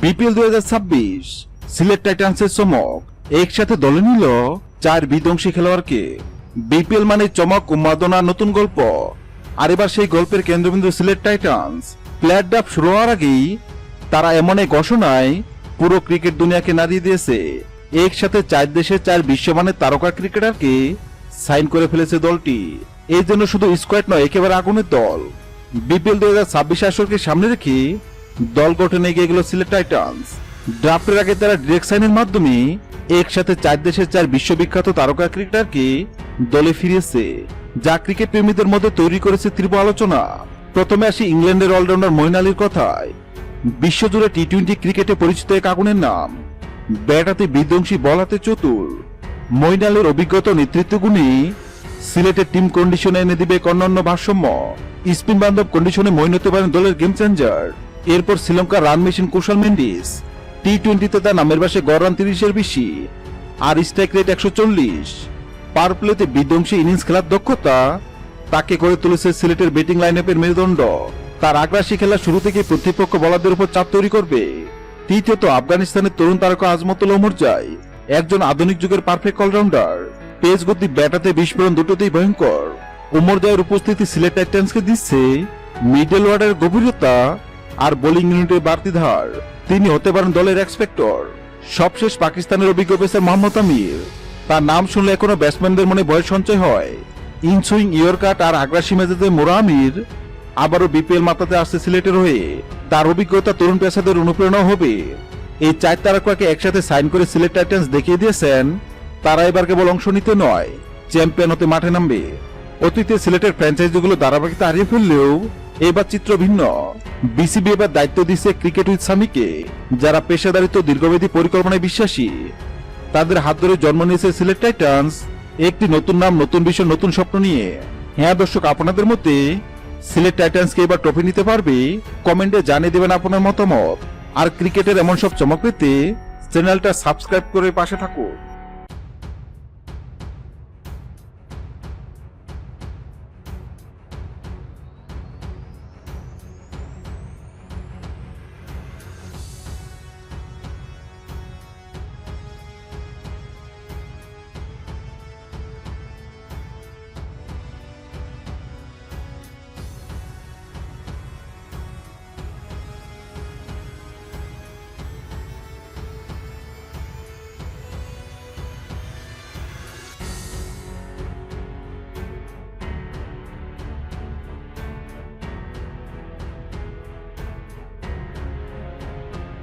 BPL দুই হাজার ছাব্বিশ সিলেট টাইটান্সের চমক একসাথে দলে নিল চার বিধ্বংসী খেলোয়াড়কে। বিপিএল মানে চমক, উন্মাদনা, নতুন গল্প। আর এবার সেই গল্পের কেন্দ্রবিন্দু সিলেট টাইটান্স। প্লেয়ার ডাপ শুরু হওয়ার আগেই তারা এমন এক ঘোষণায় পুরো ক্রিকেট দুনিয়াকে নাড়িয়ে দিয়েছে। একসাথে চার দেশের চার বিশ্বমানের তারকা ক্রিকেটারকে সাইন করে ফেলেছে দলটি। এই জন্য শুধু স্কোয়াড নয়, একেবারে আগুনের দল। বিপিএল দুই হাজার ছাব্বিশ আসরকে সামনে রেখে দল গঠনে এগিয়ে গেল সিলেট টাইটান্স ড্রাফটের আগে তারা ডিরেক্ট সাইনের মাধ্যমে একসাথে চার দেশের চার বিশ্ববিখ্যাত তারকা ক্রিকেটারকে দলে ফিরিয়েছে, যা ক্রিকেট প্রেমীদের মধ্যে তৈরি করেছে তীব্র আলোচনা। প্রথমে আসি ইংল্যান্ডের অলরাউন্ডার মইন আলীর কথায়, বিশ্বজুড়ে টি টোয়েন্টি ক্রিকেটে পরিচিত এক আগুনের নাম। ব্যাট হাতে বিধ্বংসী, বল হাতে চতুর। মইন আলীর অভিজ্ঞতা ও নেতৃত্ব গুণে সিলেটের টিম কন্ডিশনে এনে দিবে এক অন্যান্য ভারসাম্য। স্পিন বান্ধব কন্ডিশনে মইন হতে পারেন দলের গেম চেঞ্জার এরপর শ্রীলঙ্কার run machine Kusal Mendis T টোয়েন্টিতে তার নামের বাসে গড় রান তিরিশের বেশি, আর স্ট্রাইক রেট একশো চল্লিশ। পার প্লেতে বিধ্বংসী ইনিংস খেলার দক্ষতা, তাকে করে তুলেছে সিলেটের ব্যাটিং লাইন আপের মেরুদণ্ড। তার আগ্রাসী খেলা শুরু থেকে প্রতিপক্ষ বলারদের উপর চাপ তৈরি করবে। তৃতীয়ত, আফগানিস্তানের তরুণ তারকা আজমতুল যায় একজন আধুনিক যুগের পারফেক্ট অলরাউন্ডার পেস গতি ব্যাটাতে বিস্ফোরণ দুটোতেই ভয়ঙ্কর। ওমর জয়ের উপস্থিতি সিলেট টাইটান্সকে দিচ্ছে। মিডল ওয়ার্ডের গভীরতা আর বোলিং ইউনিটের বাড়তি ধার। তিনি হতে পারেন দলের এক্সপেক্টর সবশেষ পাকিস্তানের অভিজ্ঞ পেসার মোহাম্মদ আমির। তার নাম শুনলে এখনও ব্যাটসম্যানদের মনে ভয় সঞ্চয় হয়। ইনসুইং, ইয়র্কাট আর আগ্রাসী মেজাজে মোরা আমির। আবারও বিপিএল মাতাতে আসছে সিলেটের হয়ে। তার অভিজ্ঞতা তরুণ পেশাদের অনুপ্রেরণা হবে। এই চার তারকাকে একসাথে সাইন করে সিলেট টাইটান্স দেখিয়ে দিয়েছেন। তারা এবার কেবল অংশ নিতে নয়, চ্যাম্পিয়ন হতে মাঠে নামবে। অতীতে সিলেটের ফ্র্যাঞ্চাইজিগুলো ধারাবাহিকতা হারিয়ে ফেললেও এবার চিত্র ভিন্ন। বিসিবি এবার দায়িত্ব দিচ্ছে ক্রিকেট উইথ সামিকে, যারা পেশাদারিত্ব, দীর্ঘমেয়াদী পরিকল্পনায় বিশ্বাসী। তাদের হাত ধরে জন্ম নিয়েছে সিলেট টাইটান্স। একটি নতুন নাম, নতুন বিষয়, নতুন স্বপ্ন নিয়ে। হ্যাঁ দর্শক, আপনাদের মধ্যে সিলেট টাইটান্সকে এবার ট্রফি নিতে পারবে? কমেন্টে জানিয়ে দেবেন আপনার মতামত। আর ক্রিকেটের এমন সব চমক পেতে চ্যানেলটা সাবস্ক্রাইব করে পাশে থাকুন।